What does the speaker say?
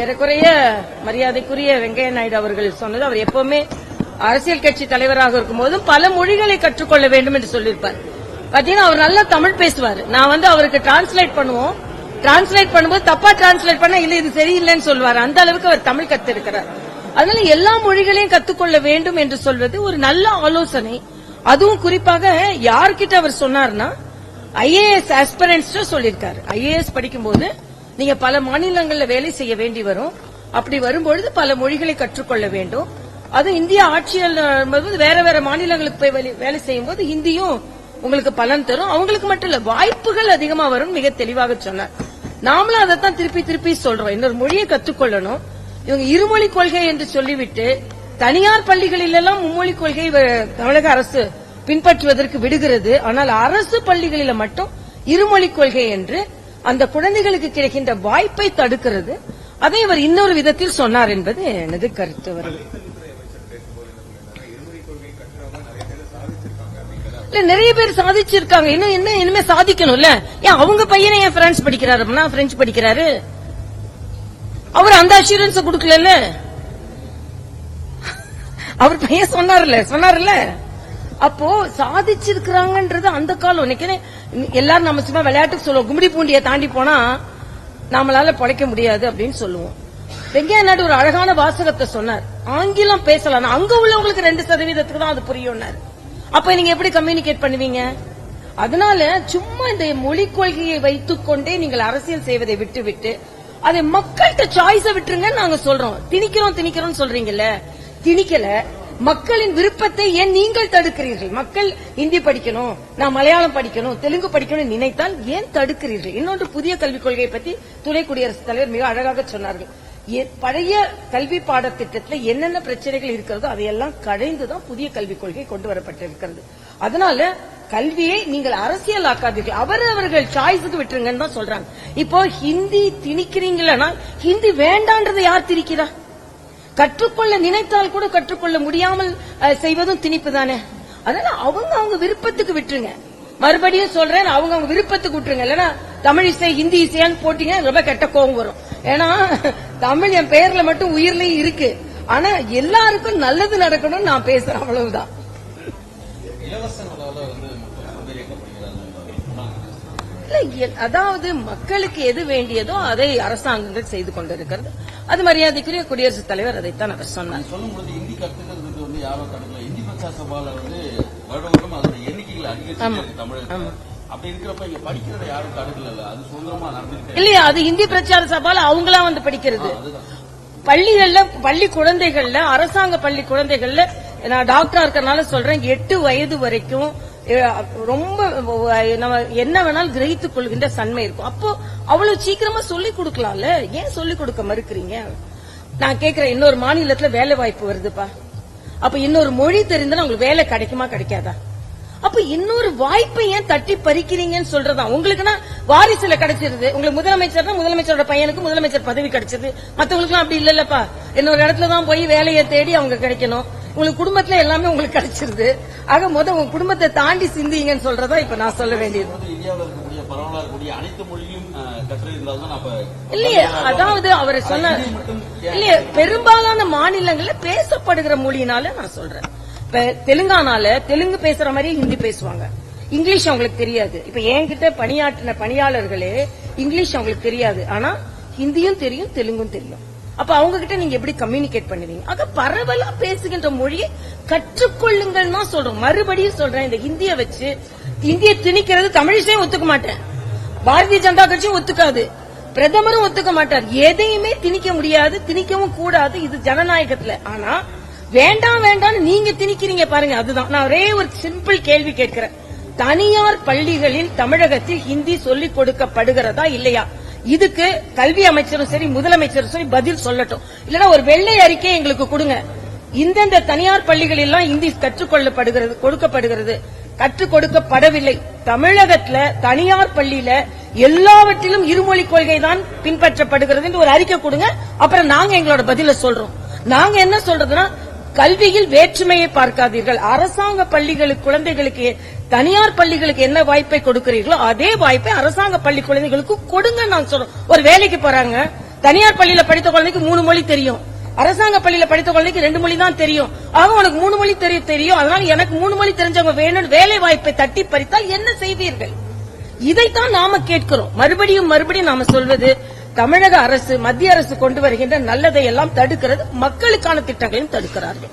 ஏறக்குறைய மரியாதைக்குரிய வெங்கைய நாயுடு அவர்கள் சொன்னது. அவர் எப்பவுமே அரசியல் கட்சி தலைவராக இருக்கும் போதும் பல மொழிகளை கற்றுக்கொள்ள வேண்டும் என்று சொல்லியிருப்பார். பாத்தீங்கன்னா அவர் நல்லா தமிழ் பேசுவார். நான் வந்து அவருக்கு டிரான்ஸ்லேட் பண்ணுவோம். டிரான்ஸ்லேட் பண்ணும்போது தப்பா டிரான்ஸ்லேட் பண்ண இல்ல இது சரியில்லைன்னு சொல்வார் அந்த அளவுக்கு அவர் தமிழ் கத்திருக்கிறார். அதனால எல்லா மொழிகளையும் கத்துக்கொள்ள வேண்டும் என்று சொல்வது ஒரு நல்ல ஆலோசனை. அதுவும் குறிப்பாக யார்கிட்ட அவர் சொன்னார்னா ஐஏஎஸ் ஆஸ்பிரன்ஸ் சொல்லியிருக்காரு. ஐஏஎஸ் படிக்கும்போது நீங்க பல மாநிலங்கள்ல வேலை செய்ய வேண்டி வரும். அப்படி வரும்பொழுது பல மொழிகளை கற்றுக்கொள்ள வேண்டும். அது இந்திய ஆட்சியாளர் வேற வேற மாநிலங்களுக்கு போய் வேலை- செய்யும் போது ஹிந்தியும் உங்களுக்கு பலன் தரும். அவங்களுக்கு மட்டும் இல்ல வாய்ப்புகள் அதிகமா வரும் மிக தெளிவாக சொன்னார். நாமளும் அதைத்தான் திருப்பி திருப்பி சொல்றோம். இன்னொரு மொழியை கற்றுக்கொள்ளணும். இவங்க இருமொழி கொள்கை என்று சொல்லிவிட்டு தனியார் பள்ளிகளில் எல்லாம் மும்மொழி கொள்கை வ- தமிழக அரசு பின்பற்றுவதற்கு விடுகிறது. ஆனால் அரசு பள்ளிகளில் மட்டும் இருமொழி கொள்கை என்று அந்த குழந்தைகளுக்கு கிடைக்கின்ற வாய்ப்பை தடுக்கிறது. அதை அவர் இன்னொரு விதத்தில் சொன்னார் என்பது எனது கருத்து வருது. இல்ல நிறைய பேர் சாதிச்சிருக்காங்க. இன்னும் என்ன இனிமே சாதிக்கணும்ல? ஏன் அவங்க பையனை ஏன் பிரான்ஸ் படிக்கிறாரு? அப்படின்னா பிரெஞ்சு படிக்கிறாரு? அவர் அந்த அஷூரன்ஸ் கொடுக்கல அவர் பையன் சொன்னார்ல சொன்னார்ல? அப்போ சாதிச்சிருக்கிறாங்கன்றது அந்த காலம். நினைக்கிறேன் எல்லாரும் நம்ம சும்மா விளையாட்டுக்கு சொல்லுவோம். கும்மிடி பூண்டியை தாண்டி போனா நம்மளால பொழைக்க முடியாது அப்படின்னு சொல்லுவோம். வெங்கையா நாயுடு ஒரு அழகான வாசகத்தை சொன்னார். ஆங்கிலம் பேசலாம் அங்க உள்ளவங்களுக்கு ரெண்டு சதவீதத்துக்கு தான் அது புரியும்னாரு. அப்ப நீங்க எப்படி கம்யூனிகேட் பண்ணுவீங்க? அதனால சும்மா இந்த மொழி கொள்கையை வைத்துக் கொண்டே நீங்கள் அரசியல் செய்வதை விட்டு விட்டு அதை மக்கள்கிட்ட சாய்ஸ விட்டுருங்க நாங்க சொல்றோம். திணிக்கிறோம் திணிக்கிறோம் சொல்றீங்கல்ல? திணிக்கல. மக்களின் விருப்பத்தை ஏன் நீங்கள் தடுக்கிறீர்கள்? மக்கள் இந்தி படிக்கணும் நான் மலையாளம் படிக்கணும் தெலுங்கு படிக்கணும் நினைத்தால் ஏன் தடுக்கிறீர்கள்? இன்னொன்று புதிய கல்விக் கொள்கையை பத்தி துணை குடியரசுத் தலைவர் மிக அழகாக சொன்னார்கள். பழைய கல்வி பாடத்திட்டத்துல என்னென்ன பிரச்சனைகள் இருக்கிறதோ அதையெல்லாம் கடைந்துதான் புதிய கல்விக் கொள்கை கொண்டு வரப்பட்டிருக்கிறது. அதனால கல்வியை நீங்கள் அரசியல் ஆக்காதீர்கள். அவர் அவர்கள் சாய்ஸுக்கு விட்டுருங்கன்னு தான் சொல்றாங்க. இப்போ ஹிந்தி திணிக்கிறீங்களா ஹிந்தி வேண்டான்றதை யார் திணிக்கிறா? கற்றுக்கொள்ள நினைத்தால் கூட கற்றுக்கொள்ள முடியாமல் செய்வதும் திணிப்பு தானே? அதனால அவங்க அவங்க விருப்பத்துக்கு விட்டுருங்க. மறுபடியும் சொல்றேன் அவங்க அவங்க விருப்பத்துக்கு விட்டுருங்க. இல்லைன்னா தமிழ் இசை ஹிந்தி இசையான்னு போட்டீங்க ரொம்ப கெட்ட கோபம் வரும். ஏன்னா தமிழ் என் பெயர்ல மட்டும் உயிர்லயும் இருக்கு. ஆனா எல்லாருக்கும் நல்லது நடக்கணும்னு நான் பேசுறேன் அவ்வளவுதான். அதாவது மக்களுக்கு எது வேண்டியதோ அதை அரசாங்கங்கள் செய்து கொண்டிருக்கிறது. அது மரியாதைக்குரிய குடியரசுத் தலைவர் அதைத்தான் அவர் சொன்னார். இல்லையா? அது இந்தி பிரச்சார சபால அவங்களா வந்து படிக்கிறது. பள்ளிகள்ல பள்ளி குழந்தைகள்ல அரசாங்க பள்ளி குழந்தைகள்ல நான் டாக்டரா இருக்கறனால சொல்றேன் எட்டு வயது வரைக்கும் ரொம்ப நம்ம என்ன வேணாலும் கிரகித்துக் கொள்கின்ற சன்மை இருக்கும். அப்போ அவ்வளவு சீக்கிரமா சொல்லி கொடுக்கலாம்ல? ஏன் சொல்லி கொடுக்க மறுக்கிறீங்க? நான் கேக்குறேன் இன்னொரு மாநிலத்துல வேலை வாய்ப்பு வருதுப்பா. அப்ப இன்னொரு மொழி தெரிந்தா உங்களுக்கு வேலை கிடைக்குமா கிடைக்காதா? அப்ப இன்னொரு வாய்ப்பை ஏன் தட்டி பறிக்கிறீங்கன்னு சொல்றதா உங்களுக்குன்னா வாரிசுல கிடைச்சிருது. உங்களுக்கு முதலமைச்சர்னா முதலமைச்சரோட பையனுக்கு முதலமைச்சர் பதவி கிடைச்சது மத்தவங்களுக்கு அப்படி இல்லல்லப்பா. இன்னொரு இடத்துலதான் போய் வேலையை தேடி அவங்க கிடைக்கணும். உங்களுக்கு குடும்பத்துல எல்லாமே உங்களுக்கு கிடைச்சிருது. ஆக முத உங்க குடும்பத்தை தாண்டி சிந்திங்கன்னு சொல்றதா இப்ப நான் சொல்ல வேண்டியது. இல்லையே அதாவது அவர் சொன்ன இல்லையே பெரும்பாலான மாநிலங்கள்ல பேசப்படுகிற மொழினால நான் சொல்றேன். இப்ப தெலுங்கானால தெலுங்கு பேசுற மாதிரியே ஹிந்தி பேசுவாங்க. இங்கிலீஷ் அவங்களுக்கு தெரியாது. இப்ப என்கிட்ட பணியாற்றின பணியாளர்களே இங்கிலீஷ் அவங்களுக்கு தெரியாது. ஆனா ஹிந்தியும் தெரியும் தெலுங்கும் தெரியும். அப்ப அவங்க கிட்ட நீங்க எப்படி கம்யூனிகேட் பண்ணுவீங்க? ஆக பரவலா பேசுகின்ற மொழியை கற்றுக்கொள்ளுங்கள் தான் சொல்றோம். மறுபடியும் சொல்றேன் இந்த ஹிந்திய வச்சு. இந்திய திணிக்கிறது தமிழிசையும் ஒத்துக்க மாட்டேன். பாரதிய ஜனதா கட்சியும் ஒத்துக்காது. பிரதமரும் ஒத்துக்க மாட்டார். எதையுமே திணிக்க முடியாது திணிக்கவும் கூடாது. இது ஜனநாயகத்துல. ஆனா வேண்டாம் வேண்டாம்னு நீங்க திணிக்கிறீங்க பாருங்க. அதுதான். நான் ஒரே ஒரு சிம்பிள் கேள்வி கேட்கிறேன். தனியார் பள்ளிகளில் தமிழகத்தில் ஹிந்தி சொல்லிக் கொடுக்கப்படுகிறதா இல்லையா? இதுக்கு கல்வி அமைச்சரும் சரி முதலமைச்சரும் சரி பதில் சொல்லட்டும். இல்லைன்னா ஒரு வெள்ளை அறிக்கை எங்களுக்கு கொடுங்க. இந்தந்த தனியார் பள்ளிகளெல்லாம் இந்தி கற்றுக்கொள்ளப்படுகிறது கொடுக்கப்படுகிறது. கற்றுக் கொடுக்கப்படவில்லை. தமிழகத்துல தனியார் பள்ளியில எல்லாவற்றிலும் இருமொழி கொள்கை தான் பின்பற்றப்படுகிறது என்று ஒரு அறிக்கை கொடுங்க. அப்புறம் நாங்க எங்களோட பதில சொல்றோம். நாங்க என்ன சொல்றதுன்னா கல்வியில் வேற்றுமையை பார்க்காதீர்கள். அரசாங்க பள்ளிகளுக்கு குழந்தைகளுக்கு தனியார் பள்ளிகளுக்கு என்ன வாய்ப்பை கொடுக்கிறீர்களோ அதே வாய்ப்பை அரசாங்க பள்ளி குழந்தைகளுக்கு கொடுங்க நான் சொல்றோம் ஒரு வேலைக்கு போறாங்க. தனியார் பள்ளியில படித்த குழந்தைக்கு மூணு மொழி தெரியும். அரசாங்க பள்ளியில படித்த குழந்தைக்கு ரெண்டு மொழி தான் தெரியும். ஆக உனக்கு மூணு மொழி தெரிய தெரியும். அதனால எனக்கு மூணு மொழி தெரிஞ்சவங்க வேணும் வேலை வாய்ப்பை தட்டி பறித்தால் என்ன செய்வீர்கள்? இதைத்தான் நாம கேட்கிறோம். மறுபடியும் மறுபடியும் நாம சொல்வது தமிழக அரசு மத்திய அரசு கொண்டு வருகின்ற நல்லதை எல்லாம் தடுக்கிறது மக்களுக்கான திட்டங்களையும் தடுக்கிறார்கள்.